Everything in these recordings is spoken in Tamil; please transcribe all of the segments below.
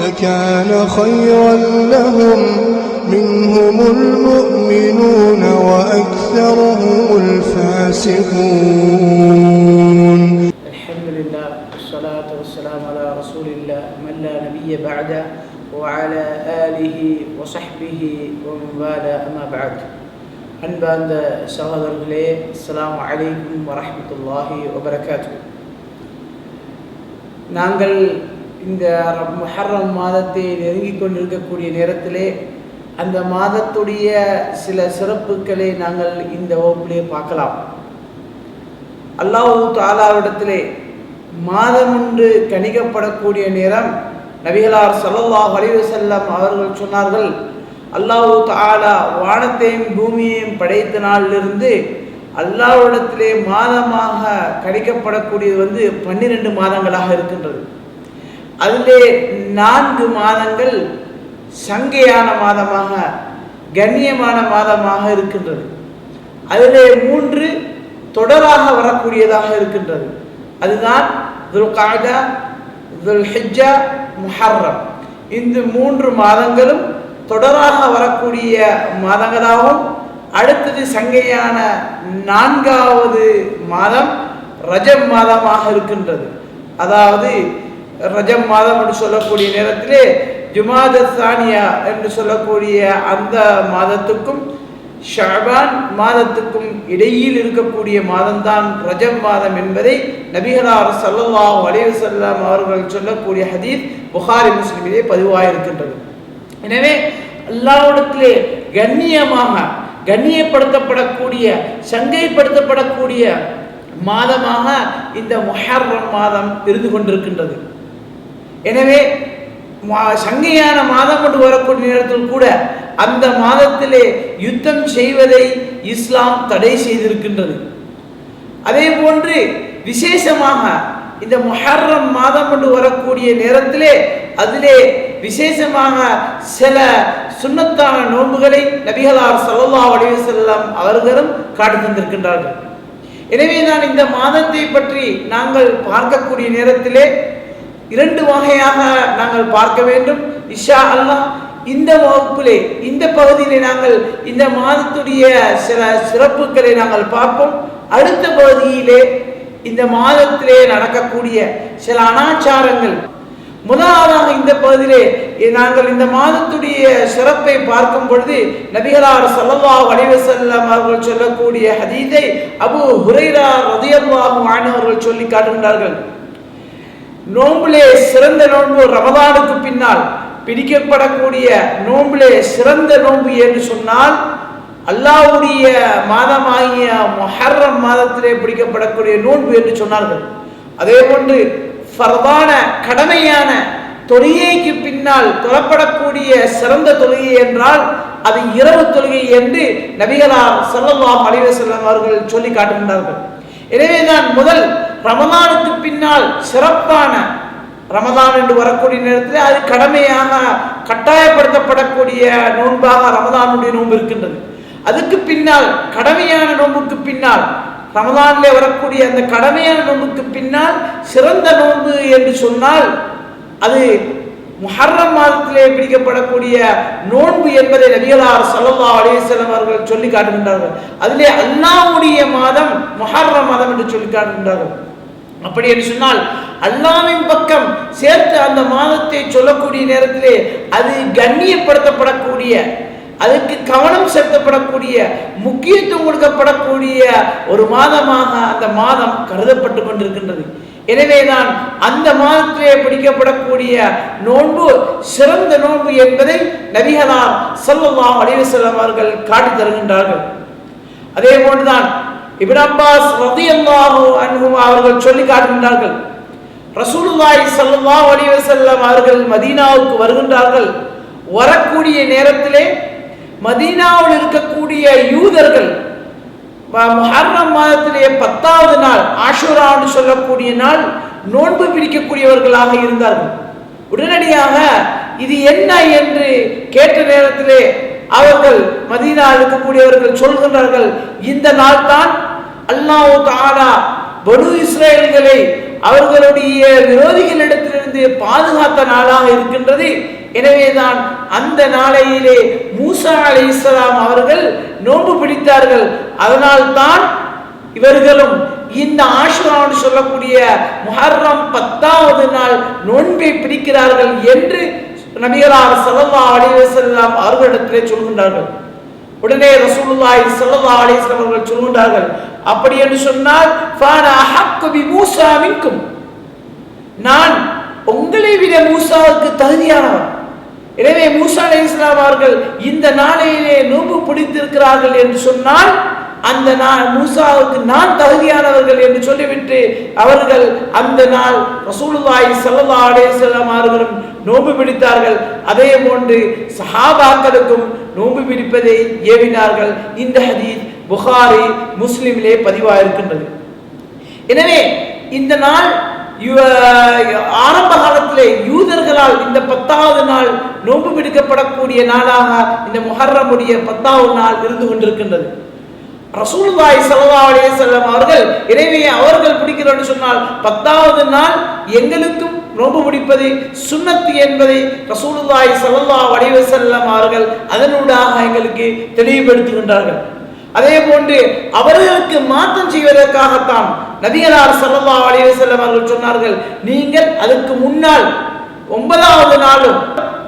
لكان خيرا لهم منهم المؤمنون وأكثرهم الفاسقون الحمد لله والصلاة والسلام على رسول الله من لا نبي بعده وعلى آله وصحبه ومن والاه أما بعد அன்பார்ந்த சகோதரர்களே அஸ்ஸலாமு அலைக்கும் வரஹ்மத்துல்லாஹி வபரகாத்து நாங்கள் இந்த ர- முஹர்ரம் மாதத்தை நெருங்கிக் கொண்டிருக்கக்கூடிய நேரத்திலே அந்த மாதத்துடைய சில சிறப்புகளை நாங்கள் இந்த வகுப்பிலே பார்க்கலாம். அல்லாஹூ தாலாவிடத்திலே மாதம் ஒன்று கணிக்கப்படக்கூடிய நேரம் நபிகளார் ஸல்லல்லாஹு அலைஹி அவர்கள் சொன்னார்கள் அல்லாஹூ தாலா வானத்தையும் பூமியையும் படைத்த நாளிலிருந்து அல்லாஹ்விடத்திலே மாதமாக கணிக்கப்படக்கூடியது வந்து பன்னிரெண்டு மாதங்களாக இருக்கின்றது. அதிலே நான்கு மாதங்கள் சங்கையான மாதமாக கண்ணியமான மாதமாக இருக்கின்றது. அதிலே மூன்று தொடராக வரக்கூடியதாக இருக்கின்றது. அதுதான் துல்காஜா துல்ஹிஜ்ஜா முஹர்ரம். இந்த மூன்று மாதங்களும் தொடராக வரக்கூடிய மாதங்களாகவும் அடுத்தது சங்கையான நான்காவது மாதம் ரஜம் மாதமாக இருக்கின்றது. அதாவது ரஜம் மாதம் என்று சொல்லக்கூடிய நேரத்திலே ஜுமாத சானியா என்று சொல்லக்கூடிய அந்த மாதத்துக்கும் ஷாபான் மாதத்துக்கும் இடையில் இருக்கக்கூடிய மாதம்தான் ரஜம் மாதம் என்பதை நபிகளார் ஸல்லல்லாஹு அலைஹி அவர்கள் சொல்லக்கூடிய ஹதீத் புகாரி முஸ்லிமிலே பதிவாயிருக்கின்றது. எனவே அல்லாஹ்விடத்திலே கண்ணியமாக கண்ணியப்படுத்தப்படக்கூடிய சங்கைப்படுத்தப்படக்கூடிய மாதமாக இந்த முஹர்ரம் மாதம் இருந்து கொண்டிருக்கின்றது. எனவே மா- சங்கையான மாதம் கொண்டு வரக்கூடிய நேரத்தில் கூட அந்த மாதத்திலே யுத்தம் செய்வதை இஸ்லாம் தடை செய்திருக்கின்றது. அதே போன்று விசேஷமாக இந்த மொஹர்ரம் மாதம் கொண்டு வரக்கூடிய நேரத்திலே அதிலே விசேஷமாக சில சுண்ணத்தான நோன்புகளை நபிகளார் சல்லா அலைஹி அவர்களும் காட்டி தந்திருக்கின்றார்கள். எனவே தான் இந்த மாதத்தை பற்றி நாங்கள் பார்க்கக்கூடிய நேரத்திலே இரண்டு வகையாக நாங்கள் பார்க்க வேண்டும். இஷா அல்லாஹ் இந்த வகுப்பிலே இந்த பகுதியிலே நாங்கள் இந்த மாதத்துடைய சில சிறப்புகளை நாங்கள் பார்ப்போம். அடுத்த பகுதியிலே இந்த மாதத்திலே நடக்கக்கூடிய சில அனாச்சாரங்கள். முதலாவதாக இந்த பகுதியிலே நாங்கள் இந்த மாதத்துடைய சிறப்பை பார்க்கும் பொழுது நபிகளார் ஸல்லல்லாஹு வடிவசல்லம் அவர்கள் சொல்லக்கூடிய ஹதீதை அபு ஹுரைரா ரலியல்லாஹு ஆனவர்கள் சொல்லி காட்டுகின்றார்கள். நோம்பிலே சிறந்த நோன்பு ரமதானுக்கு பின்னால் பிடிக்கப்படக்கூடிய நோம்பிலே சிறந்த நோன்பு என்று சொன்னால் அல்லாஹ்வுடைய மாதமாகிய மொஹர்ரம் மாதத்திலே பிடிக்கப்படக்கூடிய நோன்பு என்று சொன்னார்கள். அதே போன்று ஃபர்தான கடமையான தொழுகைக்கு பின்னால் தொழப்படக்கூடிய சிறந்த தொழுகை என்றால் அது இரவு தொழுகை என்று நபிகளார் சல்லல்லாஹ் அலிவசல்லம் அவர்கள் சொல்லி காட்டுகின்றார்கள். எனவேதான் முதல் ரமதானுக்கு பின்னால் சிறப்பான ரமதான் என்று வரக்கூடிய நேரத்தில் அது கடமையாக கட்டாயப்படுத்தப்படக்கூடிய நோன்பாக ரமதானுடைய நோன்பு இருக்கின்றது. அதுக்கு பின்னால் கடமையான நோன்புக்கு பின்னால் ரமதானிலே வரக்கூடிய அந்த கடமையான நோன்புக்கு பின்னால் சிறந்த நோன்பு என்று சொன்னால் அது முஹர்ரம் மாதத்திலே பிடிக்கப்படக்கூடிய நோன்பு என்பதை நபிகளார் சல்லா அலிசலம் அவர்கள் சொல்லி காட்டுகின்றார்கள். அதிலே அல்லாவுடைய மாதம் முஹர்ரம் மாதம் என்று சொல்லி காட்டுகின்றார்கள். அப்படி என்று சொன்னால் அல்லாவின் பக்கம் சேர்த்து அந்த மாதத்தை சொல்லக்கூடிய நேரத்திலே அது கண்ணியப்படுத்தப்படக்கூடிய அதுக்கு கவனம் செலுத்தப்படக்கூடிய முக்கியத்துவம் கொடுக்கப்படக்கூடிய ஒரு மாதமாக அந்த மாதம் கருதப்பட்டு கொண்டிருக்கின்றது. எனவேதான் அந்த மாதத்திலே பிடிக்கப்படக்கூடிய நோன்பு சிறந்த நோன்பு என்பதை நபிகளார் ஸல்லல்லாஹு அலைஹி வஸல்லம் அவர்கள் காட்டி தருகின்றார்கள். அதே போன்றுதான் இபின் அப்பாஸ் ரலியல்லாஹு அவர்கள் சொல்லி காட்டுகின்றார்கள். ரசூலுல்லாஹி ஸல்லல்லாஹு அலைஹி வஸல்லம் அவர்கள் மதீனாவுக்கு வருகின்றார்கள். வரக்கூடிய நேரத்திலே மதீனாவில் இருக்கக்கூடிய யூதர்கள் முஹர்ரம் மாதத்திலேயே பத்தாவது நாள் ஆஷுரான்னு சொல்லக்கூடிய நாள் நோன்பு பிடிக்கக்கூடியவர்களாக இருந்தார்கள். உடனடியாக இது என்ன என்று கேட்ட நேரத்திலே அவர்கள் மதீனா இருக்கக்கூடியவர்கள் சொல்கின்றார்கள் இந்த நாள் தான் அல்லாஹ் தாலா பனு இஸ்ரேல்களை அவர்களுடைய பாதுகாத்த நாளாக இருக்கின்றது. எனவேதான் அந்த நாளையிலே மூசா அலை இஸ்லாம் அவர்கள் நோன்பு பிடித்தார்கள். அதனால் தான் இவர்களும் இந்த ஆஷுரான்னு சொல்லக்கூடிய முஹர்ரம் பத்தாவது நாள் நோன்பை பிடிக்கிறார்கள் என்று நபிகளார் ஸல்லல்லாஹு அலிவசல்லாம் அவர்களிடத்திலே சொல்கின்றார்கள். உடனே ரசூலுல்லாஹி ஸல்லல்லாஹு அலைஹி வஸல்லம் அவர்கள் சொல்கின்றார்கள். அப்படி என்று சொன்னால் ஃபானா அஹக்கு பி மூஸா மின்கும். நான் உங்களை விட மூசாவுக்கு தகுதியானவர். எனவே மூசா அலை இஸ்லாம் அவர்கள் இந்த நாளையிலே நோன்பு பிடித்திருக்கிறார்கள் என்று சொன்னால் அந்த நாள் மூசாவுக்கு நான் தகுதியானவர்கள் என்று சொல்லிவிட்டு அவர்கள் அந்த நாள் ரசூலுல்லாஹி ஸல்லல்லாஹு அலைஹி வஸல்லம் அவர்களும் நோன்பு பிடித்தார்கள். அதே போன்று சஹாபாக்களுக்கும் நோன்பு பிடிப்பதை ஏவினார்கள். இந்த ஹதீத் புகாரி முஸ்லிமிலே பதிவாயிருக்கின்றது. எனவே இந்த நாள் ஆரம்ப காலத்திலே யூதர்களால் இந்த பத்தாவது நாள் நோன்பு பிடிக்கப்படக்கூடிய நாளாக இந்த முஹர்ரமுடைய பத்தாவது நாள் இருந்து கொண்டிருக்கின்றது. ரசூல்வாய் ஸல்லல்லாஹு அலைஹி வஸல்லம் அவர்கள் இறைவையை அவர்கள் பிடிக்கிறோம்னு சொன்னால் பத்தாவது நாள் எங்களுக்கும் நோன்பு பிடிப்பது சுண்ணத்து என்பதை ரசூலுல்லாஹி ஸல்லல்லாஹு வடிவ செல்லம் அவர்கள் அதனூடாக எங்களுக்கு தெளிவுபடுத்துகின்றார்கள். அதே போன்று அவர்களுக்கு மாற்றம் செய்வதற்காகத்தான் நபிகளார் சல்லா அலைஹி வஸல்லம் அவர்கள் சொன்னார்கள் நீங்கள் அதுக்கு முன்னால் ஒன்பதாவது நாளும்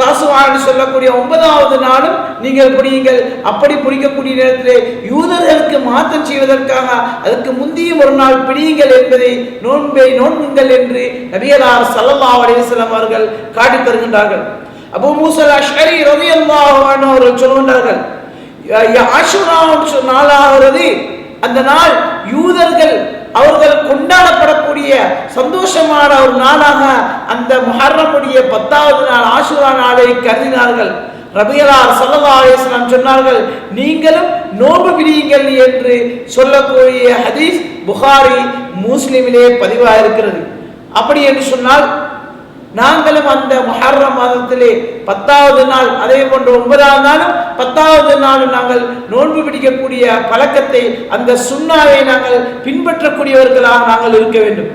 தாசுவான்னு சொல்லக்கூடிய ஒன்பதாவது நாளும் நீங்கள் புரியுங்கள். அப்படி புரிக்கக்கூடிய நேரத்திலே யூதர்களுக்கு மாற்றம் செய்வதற்காக அதுக்கு முந்திய ஒரு நாள் பிடியுங்கள் என்பதை நோன்பை நோன்புங்கள் என்று நபியலார் ஸல்லல்லாஹு அலைஹி அவர்கள் காட்டித் தருகின்றார்கள் அப்போ மூசல் ஷரி ரவி அல்லாஹ் அவர்கள் சொல்கின்றார்கள் ஆஷுரா நாளாகிறது. அந்த நாள் யூதர்கள் அவர்கள் கொண்டாடப்படக்கூடிய சந்தோஷமான ஒரு நாளாக அந்த முஹர்ரமுடைய பத்தாவது நாள் ஆசுரா நாளை கருதினார்கள். ரபியலார் சல்லா சொன்னார்கள் நீங்களும் நோன்பு பிடியுங்கள் என்று சொல்லக்கூடிய ஹதீஸ் புகாரி முஸ்லிமிலே பதிவாக இருக்கிறது அப்படி என்று சொன்னால் நாங்களும் அந்த முஹர்ரம் மாதத்திலே பத்தாவது நாள் அதே போன்று ஒன்பதாவது நாளும் பத்தாவது நாளும் நாங்கள் நோன்பு பிடிக்கக்கூடிய பழக்கத்தை அந்த சுண்ணாவை நாங்கள் பின்பற்றக்கூடியவர்களாக நாங்கள் இருக்க வேண்டும்.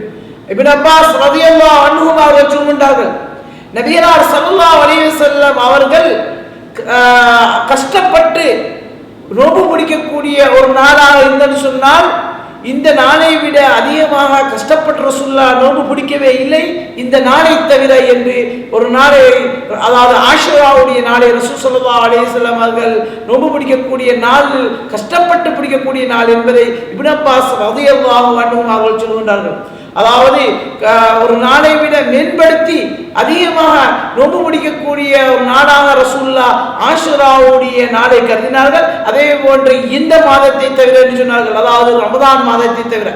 இப்னு அப்பாஸ் ரலியல்லாஹு அன்ஹு அவர்கள் சொல்கின்றார்கள் நபியலார் ஸல்லல்லாஹு அவர்கள் கஷ்டப்பட்டு நோன்பு பிடிக்கக்கூடிய ஒரு நாளாக இருந்தன்னு சொன்னால் இந்த நாளை விட அதிகமாக கஷ்டப்பட்ட ரசுல்லா நோன்பு பிடிக்கவே இல்லை. இந்த நாளை தவிர என்று ஒரு நாளை அதாவது ஆஷராவுடைய நாளை ரசூல் ஸல்லல்லாஹு அலைஹி அவர்கள் நோன்பு பிடிக்கக்கூடிய நாள் கஷ்டப்பட்டு பிடிக்கக்கூடிய நாள் என்பதை இப்னு அப்பாஸ் ரலியல்லாஹு அவர்கள் சொல்கின்றார்கள் அதாவது ஒரு நாளை விட மேம்படுத்தி அதிகமாக நோன்பு முடிக்கக்கூடிய ஒரு நாடாக ரசூல்லா ஆஷுராவுடைய நாளை கருதினார்கள். அதே போன்று இந்த மாதத்தை தவிர என்று சொன்னார்கள். அதாவது ரமதான் மாதத்தை தவிர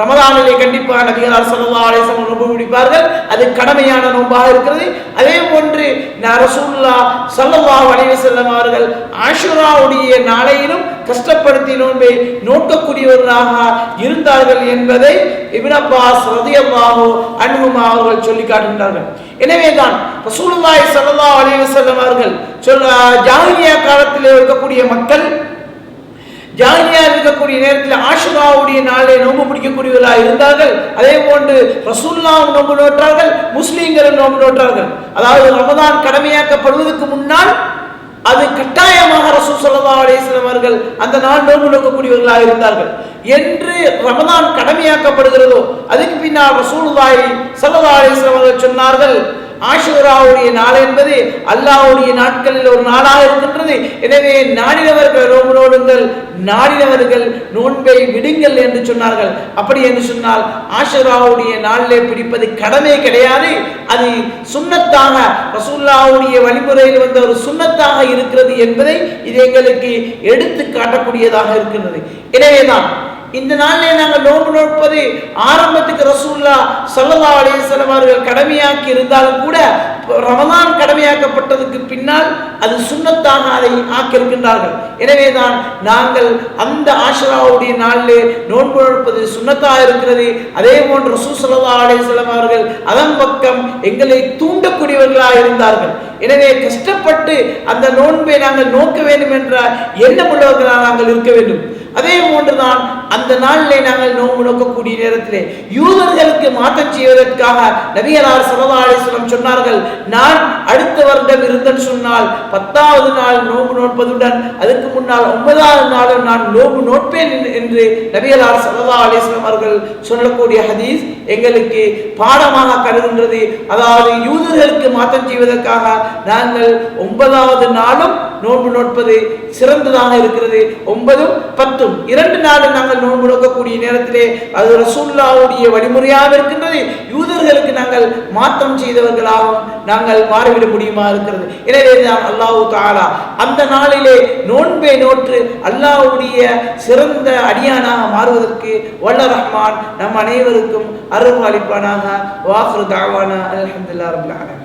ரமதானிலே கண்டிப்பாக நபிகளார் ஸல்லல்லாஹு அலைஹி வஸல்லம் நோன்பு பிடிப்பார்கள் அது கடமையான நோன்பாக இருக்கிறது. அதே போன்று ரசூல்லா ரசூலுல்லாஹ் வளைவு அலைஹி அவர்கள் ஆஷுராவுடைய நாளையிலும் கஷ்டப்படுத்தி நோன்பை நோக்கக்கூடியவர்களாக இருந்தார்கள் என்பதை இவனப்பா அப்பாஸ் அன்புமா அவர்கள் சொல்லி காட்டுகின்றார்கள். எனவேதான் ரசூலுல்லாய் ஸல்லல்லாஹு அலைஹி வஸல்லம் அவர்கள் சொல்ல ஜாகிரியா காலத்தில் இருக்கக்கூடிய மக்கள் ஜாலியா இருக்கக்கூடிய நேரத்தில் ஆஷுராவுடைய நாளை நோன்பு பிடிக்கக்கூடியவர்களாக இருந்தார்கள். அதே போன்று ரசூல்லாவும் நோம்பு நோற்றார்கள் முஸ்லீம்களும் நோம்பு நோற்றார்கள். அதாவது ரமதான் கடமையாக்கப்படுவதற்கு முன்னால் அது கட்டாயமாக ரசூல் ஸல்லல்லாஹு அலேஸ்லம் அவர்கள் அந்த நாள் நோன்பு நோக்கக்கூடியவர்களாக இருந்தார்கள். என்று ரமதான் கடமையாக்கப்படுகிறதோ அதுக்கு பின்னால் ரசூலுல்லாஹி சல்லா அலேஸ்லம் அவர்கள் சொன்னார்கள் ஆஷுராவுடைய நாள் என்பது அல்லாவுடைய நாட்களில் ஒரு நாளாக இருக்கின்றது. எனவே நாடினவர்கள் நோன்பு நோடுங்கள் நாடினவர்கள் நோன்பை விடுங்கள் என்று சொன்னார்கள். அப்படி என்று சொன்னால் ஆஷுராவுடைய நாளிலே பிடிப்பது கடமை கிடையாது. அது சுண்ணத்தாக ரசூல்லாவுடைய வழிமுறையில் வந்த ஒரு சுண்ணத்தாக இருக்கிறது என்பதை இது எங்களுக்கு எடுத்து காட்டக்கூடியதாக இருக்கின்றது. எனவேதான் இந்த நாளிலே நாங்கள் நோன்பு நோற்பது ஆரம்பத்துக்கு ரசூல்லா ஸல்லல்லாஹு அலைஹி அவர்கள் கடமையாக்கி இருந்தாலும் கூட ரமதான் கடமையாக்கப்பட்டதுக்கு பின்னால் அது சுண்ணத்தாக அதை ஆக்கியிருக்கின்றார்கள். எனவேதான் நாங்கள் அந்த ஆஷராவுடைய நாளிலே நோன்பு நோற்பது சுண்ணத்தாக இருக்கிறது. அதே போன்று ரசூசல்லா அலிஸ்லாம் அவர்கள் அதன் பக்கம் எங்களை தூண்டக்கூடியவர்களாக இருந்தார்கள். எனவே கஷ்டப்பட்டு அந்த நோன்பை நாங்கள் நோக்க வேண்டும் என்ற எண்ணம் உள்ளவர்களாக நாங்கள் இருக்க வேண்டும். அதே போன்றுதான் அந்த நாளிலே நாங்கள் நோம்பு நோக்கக்கூடிய நேரத்திலே யூதர்களுக்கு மாற்றம் செய்வதற்காக நபியலார் சல்லா சொன்னார்கள் நான் அடுத்த வருடம் இருந்தேன்னு சொன்னால் பத்தாவது நாள் நோன்பு நோட்பதுடன் அதுக்கு முன்னால் ஒன்பதாவது நாளும் நான் நோம்பு நோட்பேன் என்று நபியலார் சல்லா அலிஸ்லாம் அவர்கள் சொல்லக்கூடிய ஹதீஸ் எங்களுக்கு பாடமாக கருதுகின்றது. அதாவது யூதர்களுக்கு மாற்றம் செய்வதற்காக நாங்கள் ஒன்பதாவது நாளும் நோன்பு நோட்பது சிறந்ததாக இருக்கிறது. ஒன்பதும் பத்தும் இரண்டு நாளும் நாங்கள் நோன்பு நோக்கக்கூடிய நேரத்திலே அது ரசூல்லாவுடைய வழிமுறையாக இருக்கின்றது. யூதர்களுக்கு நாங்கள் மாற்றம் செய்தவர்களாகவும் நாங்கள் மாறிவிட முடியுமா இருக்கிறது. எனவே தான் அல்லாஹு தாலா அந்த நாளிலே நோன்பை நோற்று அல்லாஹ்வுடைய சிறந்த அடியானாக மாறுவதற்கு வல்ல ரஹ்மான் நம் அனைவருக்கும் அருள் அளிப்பானாக வாஃபு தாவானா அலமதுல்லா ரபில்